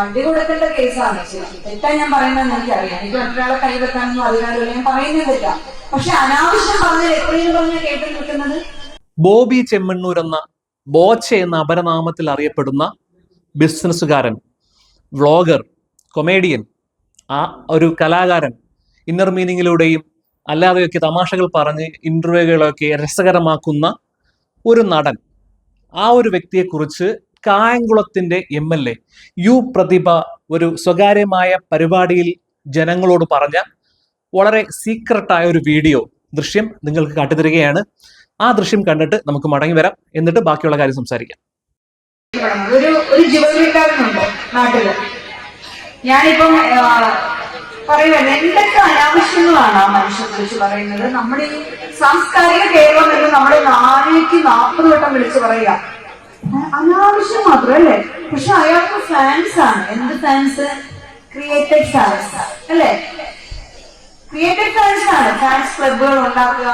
അടി കൊടുക്കേണ്ട കേസാണ്. ശരിക്കും തെറ്റാ ഞാൻ പറയുന്നതെന്ന് എനിക്കറിയാം. എനിക്ക് മറ്റൊരാളെ കൈവെക്കാനൊന്നും അധികാരമില്ല ഞാൻ പറയുന്നത് പക്ഷെ അനാവശ്യം പറഞ്ഞാൽ എത്രയും പറഞ്ഞാൽ കേട്ടു നിൽക്കുന്നത്? ബോബി ചെമ്മണ്ണൂർ എന്ന ബോച്ച എന്ന അപരനാമത്തിൽ അറിയപ്പെടുന്ന ബിസിനസ്സുകാരൻ വ്ളോഗർ കൊമേഡിയൻ ആ ഒരു കലാകാരൻ ഇന്നർ മീനിങ്ങിലൂടെയും അല്ലാതെയൊക്കെ തമാശകൾ പറഞ്ഞ് ഇന്റർവ്യൂകളൊക്കെ രസകരമാക്കുന്ന ഒരു നടൻ. ആ ഒരു വ്യക്തിയെക്കുറിച്ച് കായംകുളത്തിന്റെ M L A U Prathibha ഒരു സ്വകാര്യമായ പരിപാടിയിൽ ജനങ്ങളോട് പറഞ്ഞ വളരെ സീക്രട്ടായ ഒരു വീഡിയോ ദൃശ്യം നിങ്ങൾക്ക് കാട്ടിത്തരികയാണ്. ആ ദൃശ്യം കണ്ടിട്ട് നമുക്ക് മടങ്ങി വരാം. എന്നിട്ട് ബാക്കിയുള്ള കാര്യം സംസാരിക്കാം. ഒരു ഒരു നാട്ടിൽ. ഞാനിപ്പം പറയുന്നത് എന്തൊക്കെ അനാവശ്യങ്ങളാണ് ആ മനുഷ്യനെ കുറിച്ച് പറയുന്നത്? നമ്മുടെ ഈ സാംസ്കാരിക കേരളം എന്ന് നമ്മുടെ നാനൂറ്റി നാൽപ്പത് വട്ടം വിളിച്ചു പറയുക. അനാവശ്യം മാത്രം അല്ലേ പക്ഷെ അയാൾക്ക് ഫാൻസ് ആണ്. എന്ത് ഫാൻസ് ക്രിയേറ്റഡ് ഫാൻസ് അല്ലേ? ക്രിയേറ്റഡ് ഫാൻസ് ആണ്. ഫാൻസ് ക്ലബുകൾ ഉണ്ടാക്കുക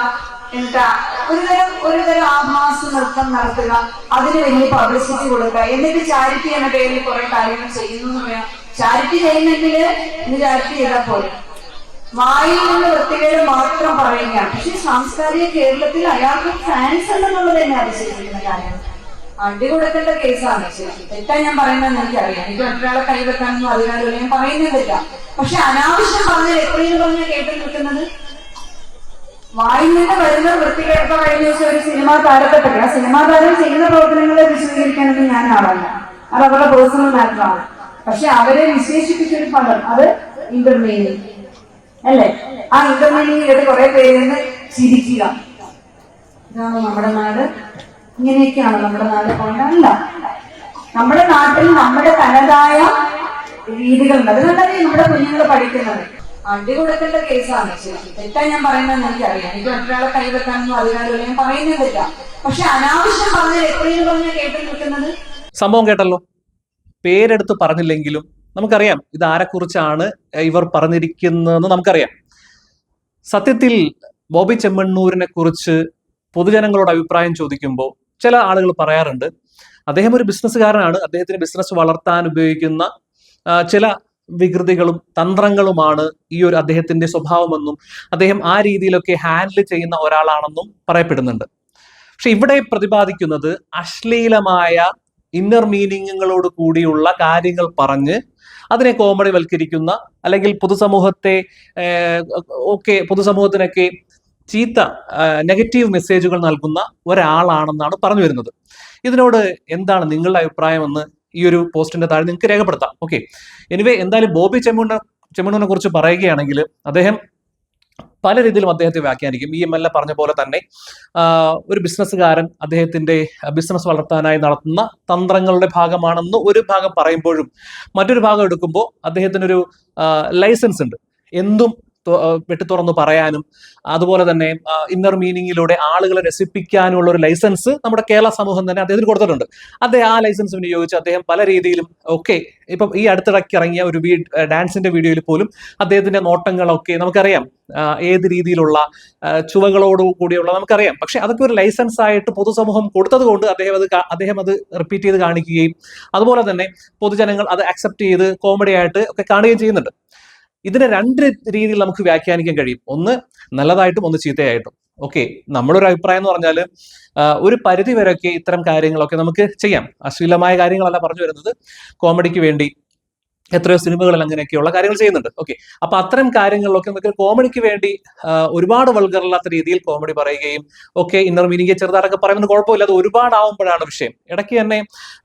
എന്നിട്ട് ഒരു തരം ഒരു തരം ആഭാസ നൃത്തം നടത്തുക അതിന് വലിയ പബ്ലിസിറ്റി കൊടുക്കുക. എന്നിട്ട് ചാരിറ്റി എന്ന പേരിൽ കുറെ കാര്യങ്ങൾ ചെയ്യുന്നു ചാരിറ്റി ചെയ്യുന്നെങ്കിൽ ഇന്ന് ചാരിറ്റി ചെയ്താൽ പോലെ വായിൽ നിന്ന് വൃത്തികേട് മാത്രം പറയുകയാണ്. പക്ഷെ സാംസ്കാരിക കേരളത്തിൽ അയാൾക്ക് ഫാൻസ് ഉണ്ടെന്നുള്ളത് തന്നെ അതിശയിക്കുന്ന കാര്യം. അടി കൊടുക്കേണ്ട കേസാണ്. തെറ്റാ ഞാൻ പറയുന്നതെന്ന് എനിക്കറിയാം. എനിക്ക് മറ്റൊരാളെ കൈവെക്കാനൊന്നും അധികാരമില്ല ഞാൻ പറയുന്നത് പക്ഷെ അനാവശ്യം പറഞ്ഞാൽ എത്രയും പറഞ്ഞാൽ കേട്ടു നിൽക്കുന്നത്? വായിൽ നിന്ന് വരുന്ന വൃത്തികേട്ട കഴിഞ്ഞ ദിവസം ഒരു സിനിമാ താരത്തെ പറ്റി ആ സിനിമാ താരം ചെയ്യുന്ന പ്രവർത്തനങ്ങളെ വിശദീകരിക്കാനൊന്നും ഞാൻ ആളല്ല. അത് അവരുടെ പേഴ്സണൽ മാറ്ററാണ്. പക്ഷെ അവരെ വിശേഷിപ്പിച്ചൊരു പദം അത് ഇന്റർമീനിങ് അല്ലേ? ആ ഇന്റർമീനിങ് കേട്ട് കുറെ പേര് ചിരിക്കുക. ഇതാണ് നമ്മുടെ നാട്. ഇങ്ങനെയൊക്കെയാണ് നമ്മുടെ നാട് പോകേണ്ട നമ്മുടെ നാട്ടിൽ നമ്മുടെ തനതായ രീതികളുണ്ട്. അതുകൊണ്ടല്ലേ നമ്മുടെ കുഞ്ഞുങ്ങൾ പഠിക്കുന്നത്? അടി കൊടുക്കേണ്ട കേസാണ്. ശരിക്കും തെറ്റാ ഞാൻ പറയുന്നതെന്ന് എനിക്കറിയാം എനിക്ക് മറ്റൊരാളെ കൈ വെക്കാനൊന്നും അതിനാലും ഞാൻ പറയുന്നത് തെറ്റാ പക്ഷെ അനാവശ്യം പറഞ്ഞ എത്രയും പറഞ്ഞ കേട്ടു നിൽക്കുന്നത്? സംഭവം കേട്ടല്ലോ. പേരെടുത്ത് പറഞ്ഞില്ലെങ്കിലും നമുക്കറിയാം ഇത് ആരെക്കുറിച്ചാണ് ഇവർ പറഞ്ഞിരിക്കുന്നതെന്ന് നമുക്കറിയാം. സത്യത്തിൽ ബോബി ചെമ്മണ്ണൂരിനെ കുറിച്ച് പൊതുജനങ്ങളോട് അഭിപ്രായം ചോദിക്കുമ്പോൾ ചില ആളുകൾ പറയാറുണ്ട്. അദ്ദേഹം ഒരു ബിസിനസ്സുകാരനാണ്. അദ്ദേഹത്തിന് ബിസിനസ് വളർത്താൻ ഉപയോഗിക്കുന്ന ചില വികൃതികളും തന്ത്രങ്ങളുമാണ് ഈ ഒരു അദ്ദേഹത്തിന്റെ സ്വഭാവമെന്നും അദ്ദേഹം ആ രീതിയിലൊക്കെ ഹാൻഡിൽ ചെയ്യുന്ന ഒരാളാണെന്നും പറയപ്പെടുന്നുണ്ട്. പക്ഷെ ഇവിടെ പ്രതിപാദിക്കുന്നത് അശ്ലീലമായ ഇന്നർ മീനിങ്ങുകളോട് കൂടിയുള്ള കാര്യങ്ങൾ പറഞ്ഞ് അതിനെ കോമഡി വൽക്കരിക്കുന്ന അല്ലെങ്കിൽ പൊതുസമൂഹത്തെ ഒക്കെ പൊതുസമൂഹത്തിനൊക്കെ ചീത്ത നെഗറ്റീവ് മെസ്സേജുകൾ നൽകുന്ന ഒരാളാണെന്നാണ് പറഞ്ഞു വരുന്നത്. ഇതിനോട് എന്താണ് നിങ്ങളുടെ അഭിപ്രായം എന്ന് ഈ ഒരു പോസ്റ്റിന്റെ താഴെ നിങ്ങൾക്ക് രേഖപ്പെടുത്താം. ഓക്കെ എനിവേ എന്തായാലും ബോബി ചെമ്മണ്ണ ചെമ്മണ്ണൂരിനെ കുറിച്ച് പറയുകയാണെങ്കിൽ അദ്ദേഹം പല രീതിയിലും അദ്ദേഹത്തെ വ്യാഖ്യാനിക്കും. ഈ എം എൽ എ പറഞ്ഞ പോലെ തന്നെ ഒരു ബിസിനസ്സുകാരൻ അദ്ദേഹത്തിന്റെ ബിസിനസ് വളർത്താനായി നടത്തുന്ന തന്ത്രങ്ങളുടെ ഭാഗമാണെന്ന് ഒരു ഭാഗം പറയുമ്പോഴും മറ്റൊരു ഭാഗം എടുക്കുമ്പോൾ അദ്ദേഹത്തിനൊരു ലൈസൻസ് ഉണ്ട്. എന്തും വെട്ടി തുറന്ന് പറയാനും അതുപോലെ തന്നെ ഇന്നർ മീനിങ്ങിലൂടെ ആളുകളെ രസിപ്പിക്കാനുമുള്ള ഒരു ലൈസൻസ് നമ്മുടെ കേരള സമൂഹം തന്നെ അദ്ദേഹത്തിന് കൊടുത്തിട്ടുണ്ട്. അദ്ദേഹം ആ ലൈസൻസ് വിനിയോഗിച്ച് അദ്ദേഹം പല രീതിയിലും ഒക്കെ ഇപ്പം ഈ അടുത്തിടയ്ക്ക് ഇറങ്ങിയ ഒരു ഡാൻസിന്റെ വീഡിയോയിൽ പോലും അദ്ദേഹത്തിന്റെ നോട്ടങ്ങളൊക്കെ നമുക്കറിയാം. ഏത് രീതിയിലുള്ള ചുവകളോട് കൂടിയുള്ള നമുക്കറിയാം. പക്ഷെ അതൊക്കെ ഒരു ലൈസൻസ് ആയിട്ട് പൊതുസമൂഹം കൊടുത്തത് കൊണ്ട് അദ്ദേഹം അത് അദ്ദേഹം അത് റിപ്പീറ്റ് ചെയ്ത് കാണിക്കുകയും അതുപോലെ തന്നെ പൊതുജനങ്ങൾ അത് അക്സെപ്റ്റ് ചെയ്ത് കോമഡി ആയിട്ട് ഒക്കെ കാണുകയും ചെയ്യുന്നുണ്ട്. ഇതിനെ രണ്ട് രീതിയിൽ നമുക്ക് വ്യാഖ്യാനിക്കാൻ കഴിയും. ഒന്ന് നല്ലതായിട്ടും ഒന്ന് ചീത്തയായിട്ടും. ഓക്കെ നമ്മുടെ ഒരു അഭിപ്രായം എന്ന് പറഞ്ഞാൽ ഒരു പരിധി വരെയൊക്കെ ഇത്തരം കാര്യങ്ങളൊക്കെ നമുക്ക് ചെയ്യാം. അശ്ലീലമായ കാര്യങ്ങളല്ല പറഞ്ഞു വരുന്നത്. കോമഡിക്ക് വേണ്ടി എത്രയോ സിനിമകളിൽ അങ്ങനെയൊക്കെയുള്ള കാര്യങ്ങൾ ചെയ്യുന്നുണ്ട്. ഓക്കെ അപ്പൊ അത്തരം കാര്യങ്ങളിലൊക്കെ നമുക്ക് കോമഡിക്ക് വേണ്ടി ഒരുപാട് വൾഗറില്ലാത്ത രീതിയിൽ കോമഡി പറയുകയും ഒക്കെ ഇന്നർ മീനിങ് ചെറുതാറൊക്കെ പറയുന്നത് കുഴപ്പമില്ല അത് ഒരുപാടാവുമ്പോഴാണ് വിഷയം. ഇടയ്ക്ക് തന്നെ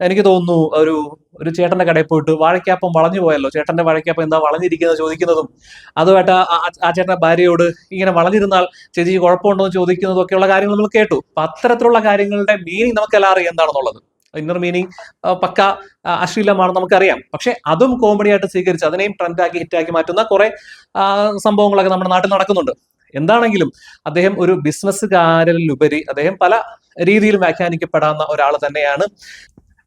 എനിക്ക് തോന്നുന്നു ഒരു ഒരു ചേട്ടന്റെ കടയിൽ പോയിട്ട് വാഴയ്ക്കാപ്പം വളഞ്ഞു പോയല്ലോ. ചേട്ടന്റെ വാഴയ്ക്കാപ്പം എന്താ വളഞ്ഞിരിക്കുന്നത് ചോദിക്കുന്നതും അതുമായിട്ട് ആ- ചേട്ടന്റെ ഭാര്യയോട് ഇങ്ങനെ വളഞ്ഞിരുന്നാൽ ചേച്ചി കുഴപ്പമുണ്ടോ എന്ന് ചോദിക്കുന്നതും ഒക്കെയുള്ള കാര്യങ്ങൾ നമ്മൾ കേട്ടു. അപ്പൊ അത്തരത്തിലുള്ള കാര്യങ്ങളുടെ മീനിങ് നമുക്കെല്ലാം അറിയാം എന്താണെന്നുള്ളത്. ഇന്നർ മീനിങ് പക്ക അശ്ലീലമാണ് നമുക്കറിയാം. പക്ഷെ അതും കോമഡി ആയിട്ട് സ്വീകരിച്ച് അതിനെയും ട്രെൻഡാക്കി ഹിറ്റാക്കി മാറ്റുന്ന കുറെ സംഭവങ്ങളൊക്കെ നമ്മുടെ നാട്ടിൽ നടക്കുന്നുണ്ട്. എന്താണെങ്കിലും അദ്ദേഹം ഒരു ബിസിനസ്സുകാരിലുപരി അദ്ദേഹം പല രീതിയിൽ വ്യാഖ്യാനിക്കപ്പെടാവുന്ന ഒരാൾ തന്നെയാണ്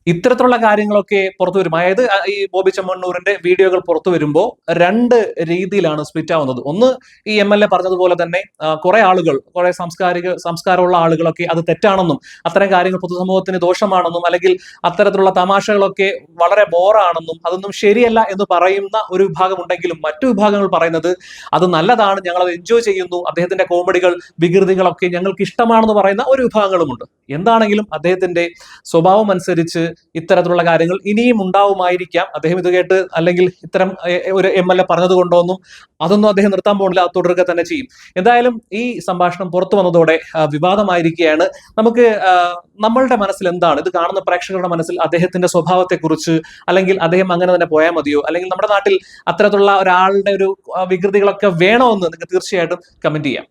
ഇത്തരത്തിലുള്ള കാര്യങ്ങളൊക്കെ പുറത്തു വരും. അതായത് ഈ ബോബി ചെമ്മണ്ണൂരിന്റെ വീഡിയോകൾ പുറത്തു വരുമ്പോൾ രണ്ട് രീതിയിലാണ് സ്പ്ലിറ്റ് ആവുന്നത്. ഒന്ന് ഈ എം എൽ എ പറഞ്ഞതുപോലെ തന്നെ കുറെ ആളുകൾ കുറെ സാംസ്കാരിക സംസ്കാരമുള്ള ആളുകളൊക്കെ അത് തെറ്റാണെന്നും അത്തരം കാര്യങ്ങൾ പൊതുസമൂഹത്തിന് ദോഷമാണെന്നും അല്ലെങ്കിൽ അത്തരത്തിലുള്ള തമാശകളൊക്കെ വളരെ ബോറാണെന്നും അതൊന്നും ശരിയല്ല എന്ന് പറയുന്ന ഒരു വിഭാഗം ഉണ്ടെങ്കിലും മറ്റു വിഭാഗങ്ങൾ പറയുന്നത് അത് നല്ലതാണ് ഞങ്ങൾ അത് എൻജോയ് ചെയ്യുന്നു അദ്ദേഹത്തിന്റെ കോമഡികൾ വികൃതികളൊക്കെ ഞങ്ങൾക്ക് ഇഷ്ടമാണെന്ന് പറയുന്ന ഒരു വിഭാഗങ്ങളുമുണ്ട്. എന്താണെങ്കിലും അദ്ദേഹത്തിന്റെ സ്വഭാവം അനുസരിച്ച് ഇത്തരത്തിലുള്ള കാര്യങ്ങൾ ഇനിയും ഉണ്ടാവുമായിരിക്കാം. അദ്ദേഹം ഇത് കേട്ട് അല്ലെങ്കിൽ ഇത്തരം ഒരു എം എൽ എ പറഞ്ഞത് കൊണ്ടോന്നും അതൊന്നും അദ്ദേഹം നിർത്താൻ പോകുന്നില്ല അത് തുടരുക തന്നെ ചെയ്യും. എന്തായാലും ഈ സംഭാഷണം പുറത്തു വന്നതോടെ വിവാദമായിരിക്കുകയാണ്. നമുക്ക് നമ്മളുടെ മനസ്സിൽ എന്താണ്? ഇത് കാണുന്ന പ്രേക്ഷകരുടെ മനസ്സിൽ അദ്ദേഹത്തിന്റെ സ്വഭാവത്തെക്കുറിച്ച് അല്ലെങ്കിൽ അദ്ദേഹം അങ്ങനെ തന്നെ പോയാൽ മതിയോ? അല്ലെങ്കിൽ നമ്മുടെ നാട്ടിൽ അത്തരത്തിലുള്ള ഒരാളുടെ ഒരു വികൃതികളൊക്കെ വേണോ എന്ന് നിങ്ങൾക്ക് തീർച്ചയായിട്ടും കമന്റ് ചെയ്യാം.